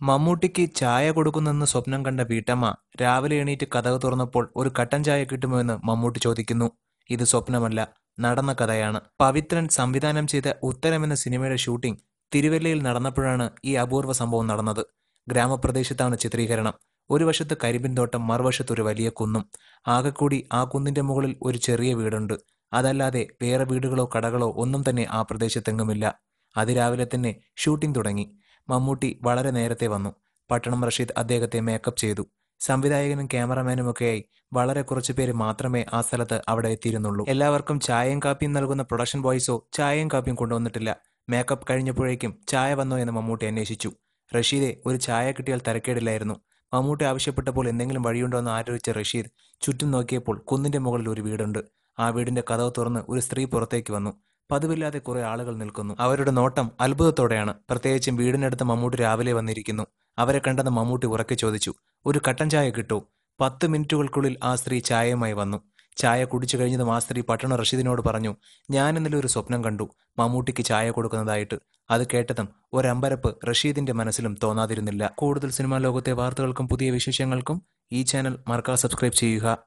മമ്മൂട്ടിക്ക് ചായ കൊടുക്കുന്നെന്ന് സ്വപ്നം കണ്ട വീട്ടമ്മ രാവിലെ എണീറ്റ് കഥക തുറന്നപ്പോൾ ഒരു കട്ടൻ ചായ കിട്ടുമോ എന്ന് മമ്മൂട്ടി ചോദിക്കുന്നു. ഇത് സ്വപ്നമല്ല നടന്ന കഥയാണ്. പവിത്രൻ സംവിധാനം ചെയ്ത ഉത്തരം എന്ന സിനിമയുടെ ഷൂട്ടിംഗ് തിരുവല്ലയിൽ നടന്നപ്പോഴാണ് ഈ അപൂർവ സംഭവം നടന്നത്. ഗ്രാമപ്രദേശത്താണ് ചിത്രീകരണം. ഒരു വശത്ത് കരിമ്പിൻ തോട്ടം മറുവശത്ത് ഒരു വലിയ കുന്നും. ആകെക്കൂടി ആ കുന്നിന്റെ മുകളിൽ ഒരു ചെറിയ വീടുണ്ട്. അതല്ലാതെ വേറെ വീടുകളോ കടകളോ ഒന്നും തന്നെ ആ പ്രദേശത്തെങ്ങുമില്ല. അതിരാവിലെ തന്നെ ഷൂട്ടിംഗ് തുടങ്ങി. മമ്മൂട്ടി വളരെ നേരത്തെ വന്നു. പട്ടണം റഷീദ് അദ്ദേഹത്തെ മേക്കപ്പ് ചെയ്തു. സംവിധായകനും ക്യാമറമാനുമൊക്കെയായി വളരെ കുറച്ചു പേര് മാത്രമേ ആ സ്ഥലത്ത് അവിടെ എത്തിയിരുന്നുള്ളൂ. എല്ലാവർക്കും ചായയും കാപ്പിയും നൽകുന്ന പ്രൊഡക്ഷൻ ബോയ്സോ ചായയും കാപ്പിയും കൊണ്ടുവന്നിട്ടില്ല. മേക്കപ്പ് കഴിഞ്ഞപ്പോഴേക്കും ചായ വന്നോ എന്ന് മമ്മൂട്ടി അന്വേഷിച്ചു. റഷീദെ ഒരു ചായ കിട്ടിയാൽ തരക്കേടില്ലായിരുന്നു. മമ്മൂട്ടി ആവശ്യപ്പെട്ടപ്പോൾ എന്തെങ്കിലും വഴിയുണ്ടോ എന്ന് ആലോചിച്ച റഷീദ് ചുറ്റും നോക്കിയപ്പോൾ കുന്നിന്റെ മുകളിൽ ഒരു വീടുണ്ട്. ആ വീടിന്റെ കഥവ് തുറന്ന് ഒരു സ്ത്രീ പുറത്തേക്ക് വന്നു. പതിവില്ലാതെ കുറെ ആളുകൾ നിൽക്കുന്നു. അവരുടെ നോട്ടം അത്ഭുതത്തോടെയാണ്. പ്രത്യേകിച്ചും വീടിനടുത്ത് മമ്മൂട്ടി രാവിലെ വന്നിരിക്കുന്നു. അവരെ കണ്ടെന്ന് മമ്മൂട്ടി ഉറക്കി ചോദിച്ചു. ഒരു കട്ടൻ ചായ കിട്ടൂ. പത്ത് മിനിറ്റുകൾക്കുള്ളിൽ ആ സ്ത്രീ ചായയുമായി വന്നു. ചായ കുടിച്ചു കഴിഞ്ഞതും ആ സ്ത്രീ പട്ടണ റഷീദിനോട് പറഞ്ഞു ഞാൻ ഇന്നലെ ഒരു സ്വപ്നം കണ്ടു. മമ്മൂട്ടിക്ക് ചായ കൊടുക്കുന്നതായിട്ട്. അത് കേട്ടതും ഒരമ്പരപ്പ് റഷീദിന്റെ മനസ്സിലും തോന്നാതിരുന്നില്ല. കൂടുതൽ സിനിമാ ലോകത്തെ വാർത്തകൾക്കും പുതിയ വിശേഷങ്ങൾക്കും ഈ ചാനൽ മറക്കാതെ സബ്സ്ക്രൈബ് ചെയ്യുക.